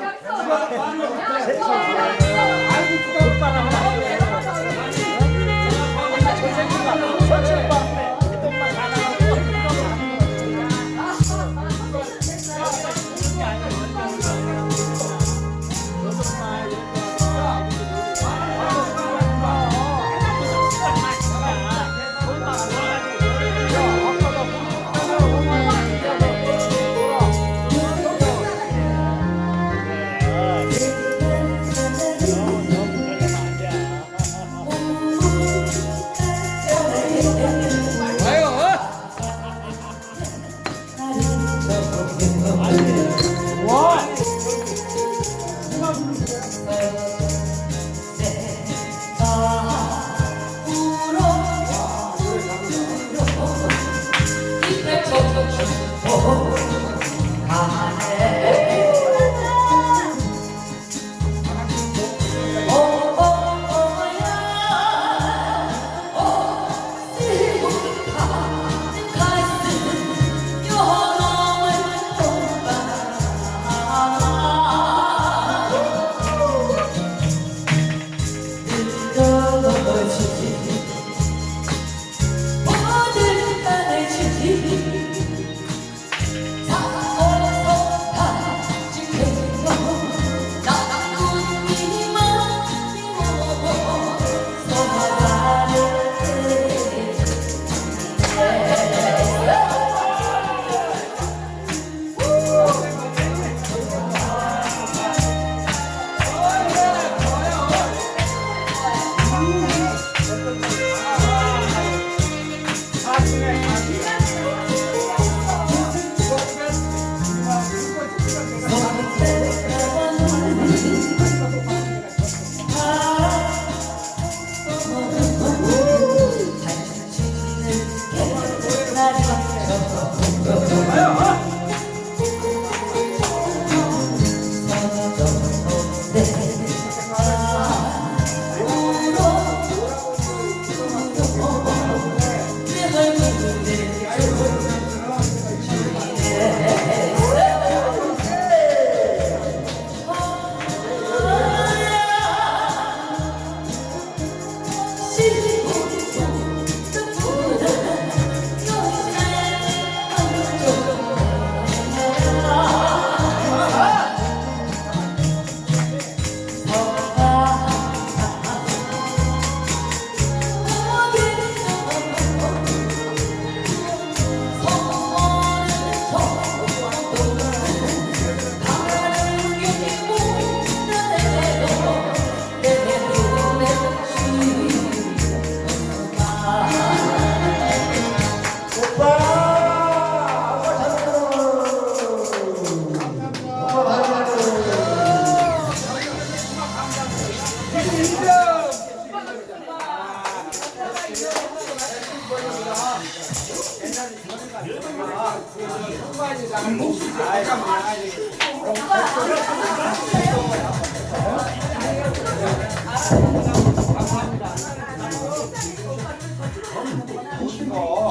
약속. 약속.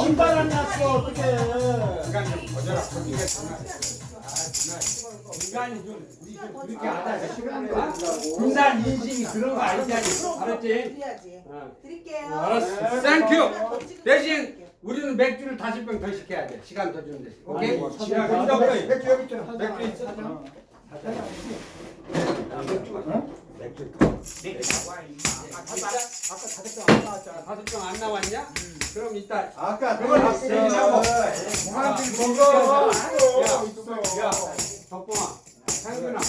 신발 안 났어 어떡해 인간이 좀 우리 좀 그렇게 안 하자. 인간 인심이 그런 거 아니잖니. 알았지? 어. 드릴게요. 알았어. 땡큐. 대신 우리는 맥주를 다섯 병 더 시켜야 돼. 시간 더 주면 돼. 오케이? 지나가. 우리도 그래. 맥주 여기 있잖아 맥주 있어. 다섯 병 안 나왔냐? 그럼 이따 아까 그걸 있어. 사람들이 먹어. 먹어 야, 덕봉아, 상균아,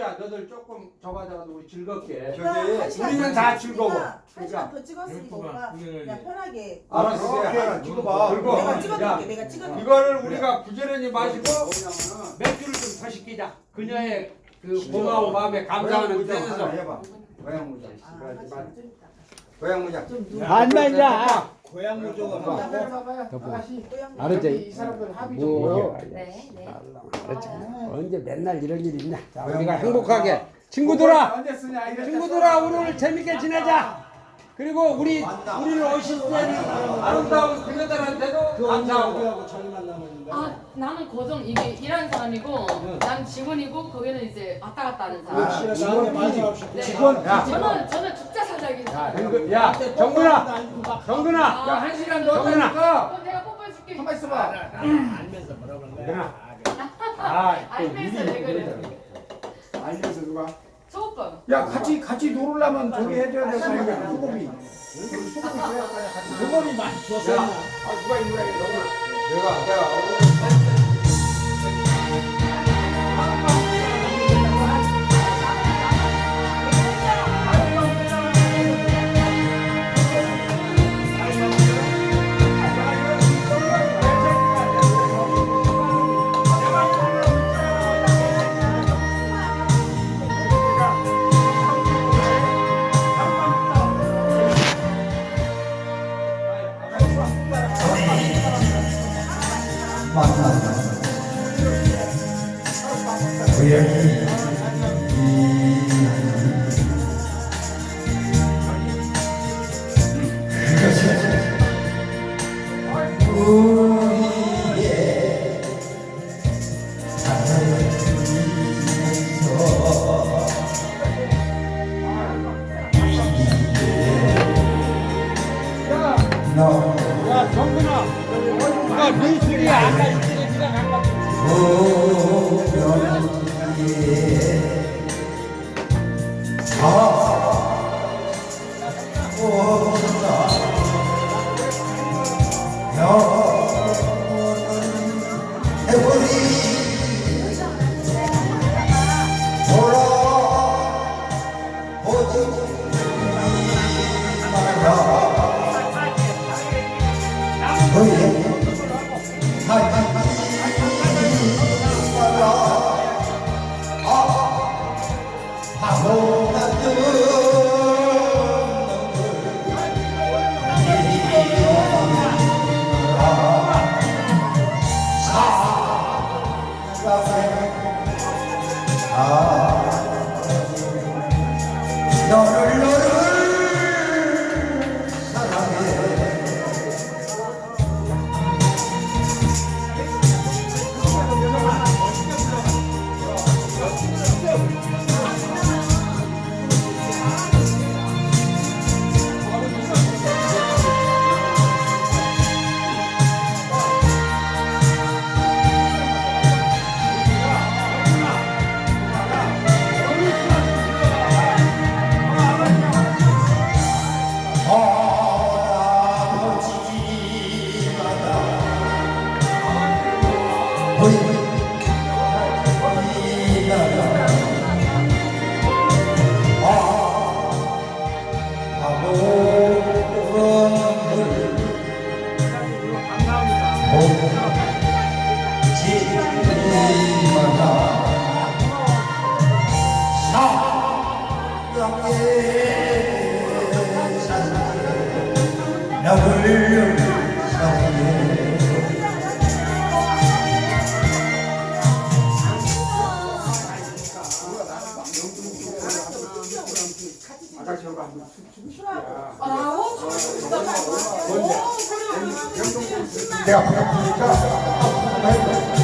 수수야, 너들 조금 저가다가도 우리 즐겁게. 저기 우리는 다 즐거워. 한 시간 더 찍었으니까 오빠 그냥 편하게. 알았어. 오케이 찍어봐 그리고 내가 야, 찍어줄게. 내가 찍어줄게. 이거를 우리가 부지런히 마시고 맥주를 좀 더 시키자. 그녀의 그 고마운 마음에 감사하는 하나 뜻에서. 해봐 고양 모자 아. 좀 이따. 고양 모자 안 말자. 고양 모자가 알았지? 이 사람들 합의 뭐 네, 네. 그렇지. 언제 맨날 이런 일 있냐? 자, 우리가. 행복하게 친구들아, 언제 쓰냐 이거 친구들아 오늘 재밌게 지내자. 그리고 우리 우리를 오신 아름다운 그녀들한테도 감사하고. 아, 나는 고정 이게 일하는 사람이고, 난 직원이고, 거기는 이제 왔다 갔다 하는 사람. 직원 네. 직원, 야. 저는 저는 죽자 사장이지. 야, 정근- 야, 정근아, 정근아, 야, 한 시간 더 정근아. 그럼 내가 뽀뽀해줄게. 한번 있어봐 정근아. 아, 또 알면서 왜 그래? 알려서 누가 야 같이 같이 놀으려면 저기 해줘야 될 거 아니야 수고비 수고비 줘야 같이 수고비 많이 줬어. 야, 아, 누가 있는 거야, 정근아. 내가, 내가. 야, 나를 사랑해 내가 바꿨으니까.